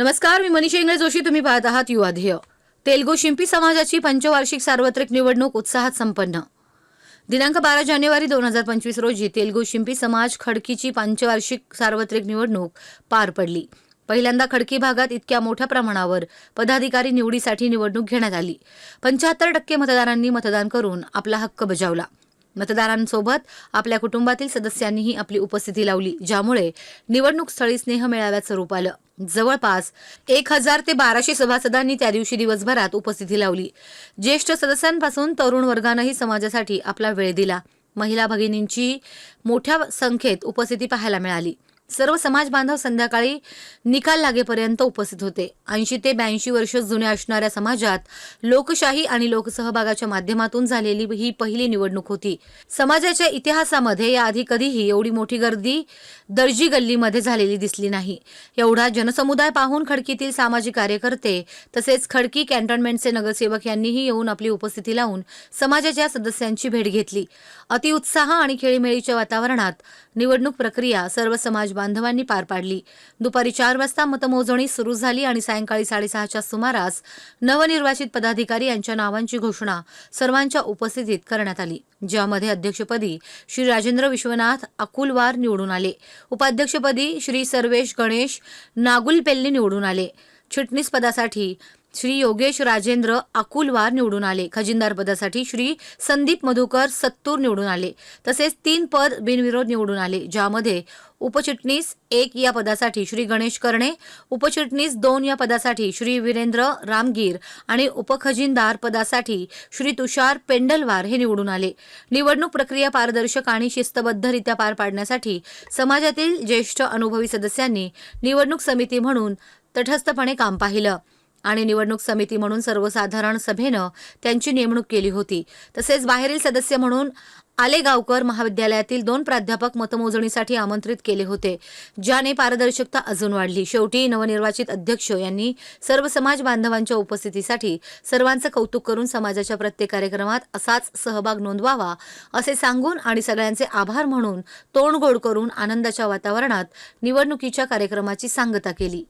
नमस्कार मी मनीषा इंगळे जोशी. तुम्ही पाहत आहात युवा ध्येय. तेलगू शिंपी समाजाची पंचवार्षिक सार्वत्रिक निवडणूक उत्साहात संपन्न. दिनांक बारा जानेवारी दोन हजार पंचवीस रोजी तेलगू शिंपी समाज खडकीची पंचवार्षिक सार्वत्रिक निवडणूक पार पडली. पहिल्यांदा खडकी भागात इतक्या मोठ्या प्रमाणावर पदाधिकारी निवडीसाठी निवडणूक घेण्यात आली. पंच्याहत्तर टक्के मतदारांनी मतदान करून आपला हक्क बजावला. मतदारांसोबत आपल्या कुटुंबातील सदस्यांनीही आपली उपस्थिती लावली ज्यामुळे निवडणूक स्थळी स्नेह मेळाव्याचं रूप आलं. जवळपास एक हजार ते बाराशे सभासदांनी त्या दिवशी दिवसभरात उपस्थिती लावली. ज्येष्ठ सदस्यांपासून तरुण वर्गानंही समाजासाठी आपला वेळ दिला. महिला भगिनींची मोठ्या संख्येत उपस्थिती पाहायला मिळाली. सर्व समाज बांधव संध्याकाळी निकाल लागेपर्यंत उपस्थित होते. ऐंशी ते ब्याऐंशी वर्ष जुन्या असणाऱ्या समाजात लोकशाही आणि लोकसहभागाच्या माध्यमातून झालेली ही पहिली निवडणूक होती. समाजाच्या इतिहासामध्ये याआधी कधीही एवढी मोठी गर्दी दर्जी गल्लीमध्ये झालेली दिसली नाही. एवढा जनसमुदाय पाहून खडकीतील सामाजिक कार्यकर्ते तसेच खडकी कॅन्टोन्मेंटचे नगरसेवक यांनीही येऊन आपली उपस्थिती लावून समाजाच्या सदस्यांची भेट घेतली. अतिउत्साह आणि खेळीमेळीच्या वातावरणात निवडणूक प्रक्रिया सर्व समाज बांधवांनी पार पाडली. दुपारी चार वाजता मतमोजणी सुरू झाली आणि सायंकाळी साडेसहाच्या सुमारास नवनिर्वाचित पदाधिकारी यांच्या नावांची घोषणा सर्वांच्या उपस्थितीत करण्यात आली ज्यामध्ये अध्यक्षपदी श्री राजेंद्र विश्वनाथ अकुलवार निवडून आले. उपाध्यक्षपदी श्री सर्वेश गणेश नागुलपेल्ली निवडून आले. चिटणीस पदासाठी श्री योगेश राजेंद्र अकुलवार निवडून आले. खजिनदार पदासाठी श्री संदीप मधुकर सत्तूर निवडून आले. तसेच तीन पद बिनविरोध निवडून आले ज्यामध्ये उपचिटणीस एक या पदासाठी श्री गणेश कर्णे उपचिटणीस दोन या पदासाठी श्री वीरेंद्र रामगीर आणि उपखजिनदार पदासाठी श्री तुषार पेंडलवार हे निवडून आले. निवडणूक प्रक्रिया पारदर्शक आणि शिस्तबद्धरित्या पार पाडण्यासाठी समाजातील ज्येष्ठ अनुभवी सदस्यांनी निवडणूक समिती म्हणून तटस्थपणे काम पाहिलं. आणि निवडणूक समिती म्हणून सर्वसाधारण सभेनं त्यांची नेमणूक केली होती. तसेच बाहेरील सदस्य म्हणून आलेगावकर महाविद्यालयातील दोन प्राध्यापक मतमोजणीसाठी आमंत्रित केले होते ज्याने पारदर्शकता अजून वाढली. शेवटी नवनिर्वाचित अध्यक्ष यांनी सर्व समाज बांधवांच्या उपस्थितीसाठी सर्वांचं कौतुक करून समाजाच्या प्रत्येक कार्यक्रमात असाच सहभाग नोंदवावा असे सांगून आणि सगळ्यांचे आभार म्हणून तोंडगोड करून आनंदाच्या वातावरणात निवडणुकीच्या कार्यक्रमाची सांगता केली.